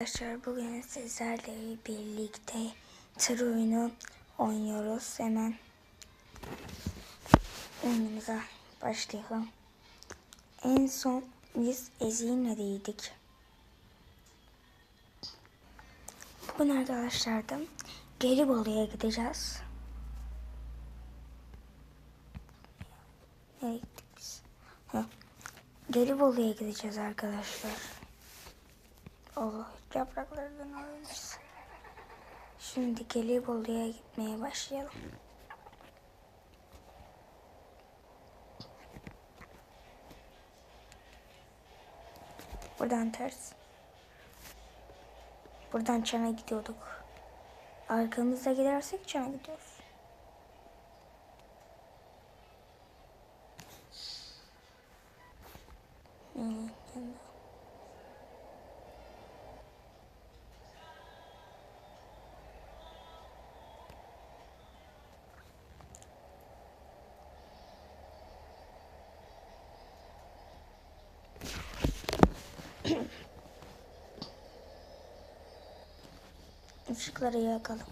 Arkadaşlar bugün sizlerle birlikte tır oyunu oynuyoruz. Hemen oyunumuza başlayalım. En son biz Ezine'deydik. Bugün arkadaşlar da Gelibolu'ya gideceğiz. Nereye gittik biz? Gelibolu'ya gideceğiz arkadaşlar. Allah yapraklardan almış. Şimdi Gelibolu'ya gitmeye başlayalım. Buradan ters. Buradan Çan'a gidiyorduk. Arkamızda gidersek Çan'a gidiyoruz. Işıkları yakalım.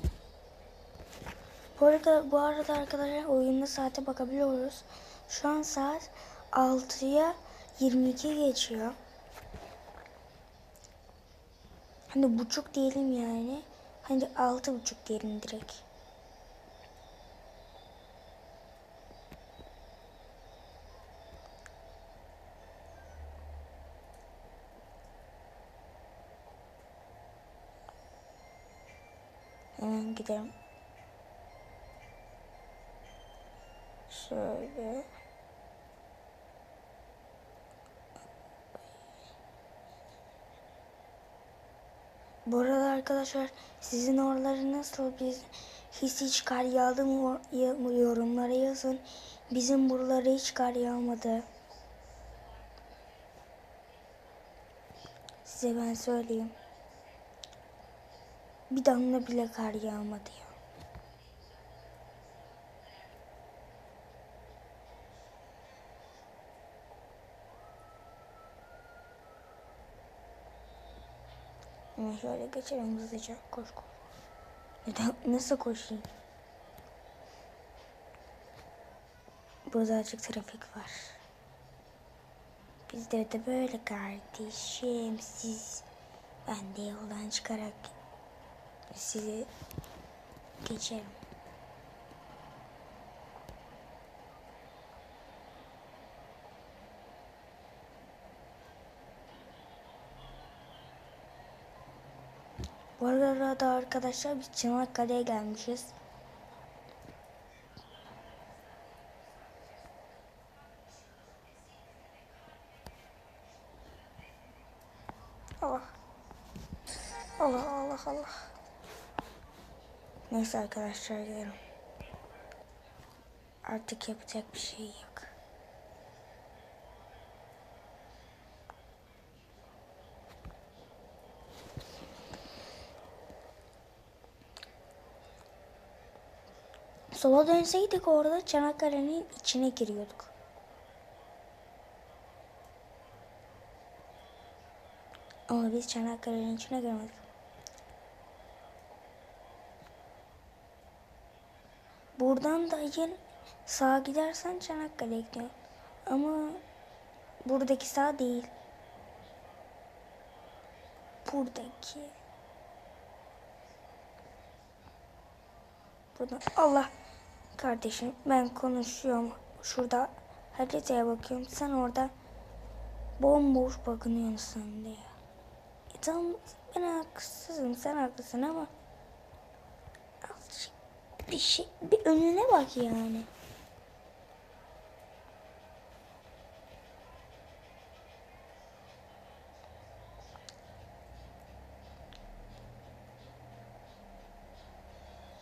Bu arada, bu arada arkadaşlar oyunda saate bakabiliyoruz. Şu an saat 6'ya 22 geçiyor. Hani buçuk diyelim yani. Hani altı buçuk diyelim direkt. Hemen gidelim. Şöyle. Bu arada arkadaşlar sizin oraları nasıl biz hiç hiç kar yağdı mı yorumlara yazın. Bizim buralara hiç kar yağmadı. Size ben söyleyeyim. Bir damla bile kar yağmadı ya. Hemen şöyle geçelim hızlıca. Koş koş. Neden, nasıl koşayım? Burada açık trafik var. Bizde de böyle kardeşim. Siz ben de yoldan çıkarak sizi geçerim. Bu arada arkadaşlar biz Çanakkale'ye gelmişiz. Allah. Allah Allah Allah. Neyse arkadaşlar gidelim. Artık yapacak bir şey yok. Sola dönseydik orada Çanakkale'nin içine giriyorduk. Ama biz Çanakkale'nin içine girmedik. Buradan da yine sağa gidersen Çanakkale'ye gidiyor. Ama buradaki sağ değil. Buradaki. Buradan Allah kardeşim ben konuşuyorum. Şurada haritaya bakıyorum. Sen orada bomboş bakınıyorsun diye. E tamam ben haksızım sen haklısın ama bir şey bir önüne bak yani.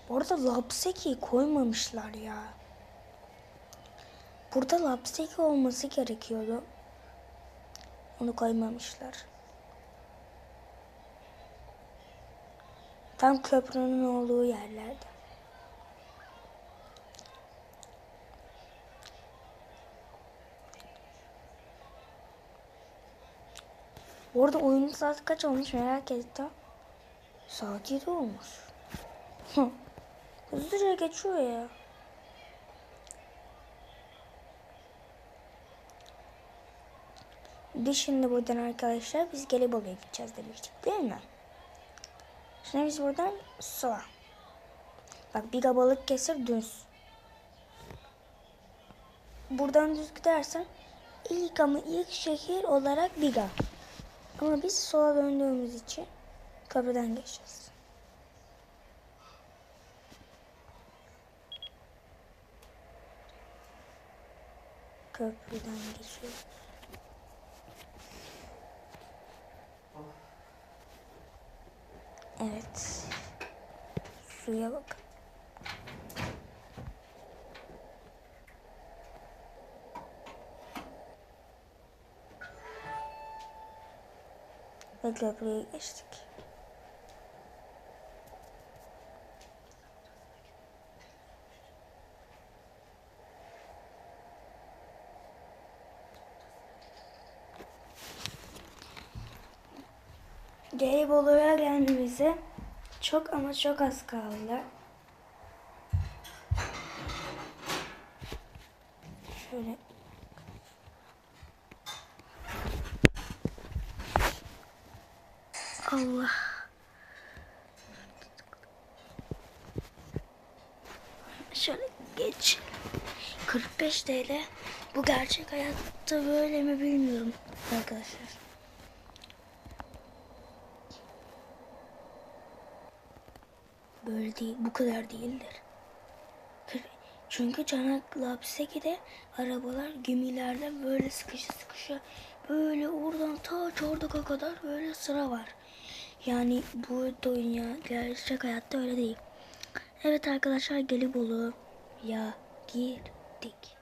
Orada lapseki koymamışlar ya. Burada lapseki olması gerekiyordu. Onu koymamışlar. Tam köprünün olduğu yerlerde. Bu arada oyunun saati kaç olmuş merak ettim. Saat 7 olmuş. Hı. Hızlıca geçiyor ya. Biz şimdi buradan arkadaşlar biz Gelibolu'ya gideceğiz demiştik değil mi? Şimdi biz buradan sola. Bak Biga balık kesir düz. Buradan düz gidersen ilk ama ilk şehir olarak Biga. Ama biz sola döndüğümüz için köprüden geçeceğiz. Köprüden geçiyoruz. Evet. Suya bak. Ve köprüye geçtik. Gelibolu'ya gelmemize çok ama çok az kaldı. Şöyle Allah. Şöyle geç. 45 TL. Bu gerçek hayatta böyle mi bilmiyorum arkadaşlar. Böyle değil, bu kadar değildir. Çünkü Çanakkale hapiseki arabalar gemilerle böyle sıkışa sıkışa böyle oradan ta Çordak'a kadar böyle sıra var. Yani bu dünya gerçek hayatta öyle değil. Evet arkadaşlar Gelibolu ya girdik.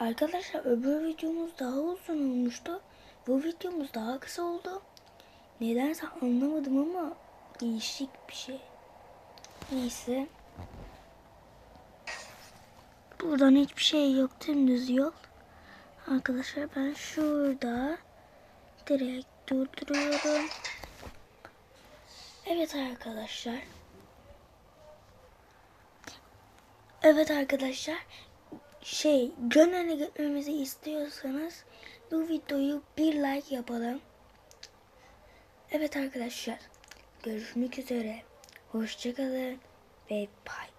Arkadaşlar öbür videomuz daha uzun olmuştu. Bu videomuz daha kısa oldu. Nedense anlamadım ama değişik bir şey. Neyse. Buradan hiçbir şey yok. Dümdüz yol. Arkadaşlar ben şurada direkt durduruyorum. Evet arkadaşlar. Evet arkadaşlar. Şey Gönen'e gitmemizi istiyorsanız bu videoyu bir like yapalım. Evet arkadaşlar. Görüşmek üzere. Hoşçakalın ve bye.